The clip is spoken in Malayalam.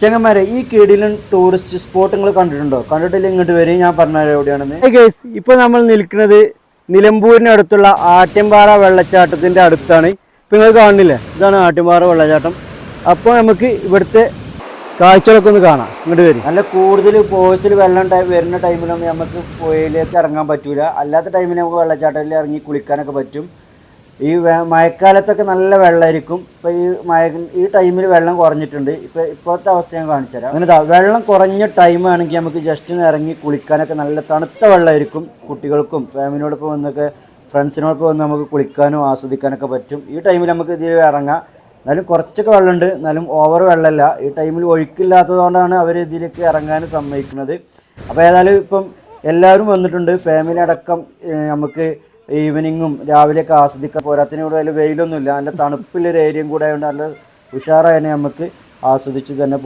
ചെങ്ങന്മാരെ ഈ കീടിലും ടൂറിസ്റ്റ് സ്പോട്ട് നിങ്ങൾ കണ്ടിട്ടുണ്ടോ? കണ്ടിട്ടില്ല ഇങ്ങോട്ട് വരും. ഞാൻ പറഞ്ഞാൽ എവിടെയാണെന്ന്. ഗേസ് ഇപ്പൊ നമ്മൾ നിൽക്കുന്നത് നിലമ്പൂരിനടുത്തുള്ള ആട്യമ്പാറ വെള്ളച്ചാട്ടത്തിന്റെ അടുത്താണ്. ഇപ്പൊ നിങ്ങൾ കാണുന്നില്ലേ? ഇതാണ് ആട്യമ്പാറ വെള്ളച്ചാട്ടം. അപ്പോൾ നമുക്ക് ഇവിടുത്തെ കാഴ്ചകളൊക്കെ ഒന്ന് കാണാം. ഇങ്ങോട്ട് വരും. നല്ല കൂടുതൽ ഫോഴ്സിൽ വെള്ളം ടൈം വരുന്ന ടൈമിലൊന്നും നമുക്ക് പുഴയിലേക്ക് ഇറങ്ങാൻ പറ്റൂല. അല്ലാത്ത ടൈമിൽ നമുക്ക് വെള്ളച്ചാട്ടത്തിൽ ഇറങ്ങി കുളിക്കാനൊക്കെ പറ്റും. ഈ മഴക്കാലത്തൊക്കെ നല്ല വെള്ളമായിരിക്കും ഇപ്പൊ ഈ മഴ ഈ ടൈമിൽ വെള്ളം കുറഞ്ഞിട്ടുണ്ട്. ഇപ്പൊ ഇപ്പോഴത്തെ അവസ്ഥ ഞാൻ കാണിച്ചു തരാം. അങ്ങനെ വെള്ളം കുറഞ്ഞ ടൈം ആണെങ്കിൽ നമുക്ക് ജസ്റ്റ് ഒന്ന് ഇറങ്ങി കുളിക്കാനൊക്കെ നല്ല തണുത്ത വെള്ളമായിരിക്കും കുട്ടികൾക്കും ഫാമിലിയോടൊപ്പം വന്നൊക്കെ ഫ്രണ്ട്സിനോടൊപ്പം വന്ന് നമുക്ക് കുളിക്കാനും ആസ്വദിക്കാനൊക്കെ പറ്റും. ഈ ടൈമിൽ നമുക്ക് ഇതിൽ ഇറങ്ങാം. എന്നാലും കുറച്ചൊക്കെ വെള്ളമുണ്ട്. എന്നാലും ഓവർ വെള്ളമല്ല. ഈ ടൈമിൽ ഒഴുക്കില്ലാത്തതുകൊണ്ടാണ് അവർ ഇതിലേക്ക് ഇറങ്ങാൻ സമ്മതിക്കുന്നത്. അപ്പോൾ ഏതായാലും ഇപ്പം എല്ലാവരും വന്നിട്ടുണ്ട്. ഫാമിലി അടക്കം നമുക്ക് ഈവനിങ്ങും രാവിലെയൊക്കെ ആസ്വദിക്കാൻ പോരാത്തിന് ഇവിടെ അതിൽ വെയിലൊന്നുമില്ല. നല്ല തണുപ്പുള്ളൊരു ഏരിയയും കൂടെ ആയതുകൊണ്ട് നല്ല ഉഷാറായി തന്നെ നമുക്ക് ആസ്വദിച്ച് തന്നെ പോകാം